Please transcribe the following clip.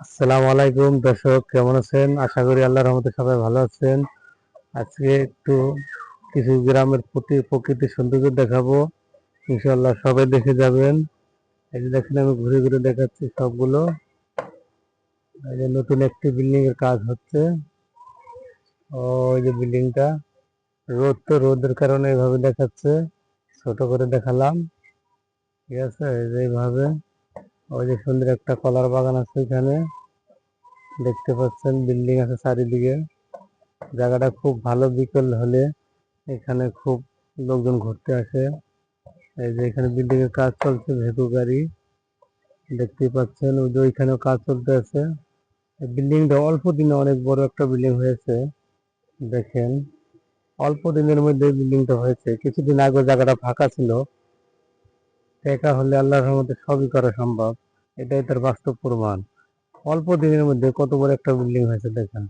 আসসালামু আলাইকুম দর্শক, কেমন আছেন? আশা করি আল্লাহর রহমতে সবাই ভালো আছেন। আজকে একটু কিছু গ্রামের প্রতি প্রকৃতির সৌন্দর্য দেখাবো। ইনশাল্লাহ সবাই দেখে যাবেন। এই যে দেখেন, আমি ঘুরে ঘুরে দেখাচ্ছি সবগুলো। এই যে নতুন একটি বিল্ডিং এর কাজ হচ্ছে। ও ওই যে বিল্ডিংটা, রোদ তো রোদের কারণে এইভাবে দেখাচ্ছে। ছোট করে দেখালাম। ঠিক আছে এইভাবে। ওই যে সুন্দর একটা কলার বাগান আছে এখানে দেখতে পাচ্ছেন, বিল্ডিং আছে চারিদিকে। জায়গাটা খুব ভালো বিকেল হলে এখানে খুব লোকজন ঘুরতে আসে। এই যে এখানে বিল্ডিং এর কাজ চলছে ভেতু গাড়ি। দেখতে পাচ্ছেন, ওই যে ওইখানেও কাজ চলতে আছে। বিল্ডিংটা অল্প দিনে অনেক বড় একটা বিল্ডিং হয়েছে। দেখেন, অল্প দিনের মধ্যে বিল্ডিংটা হয়েছে। কিছুদিন আগে জায়গাটা ফাঁকা ছিল। একা হলে আল্লাহর রহমতে সবই করা সম্ভব। এটাই তার বাস্তব প্রমাণ। অল্প দিনের মধ্যে কত বড় একটা বিল্ডিং হয়েছে, দেখেন।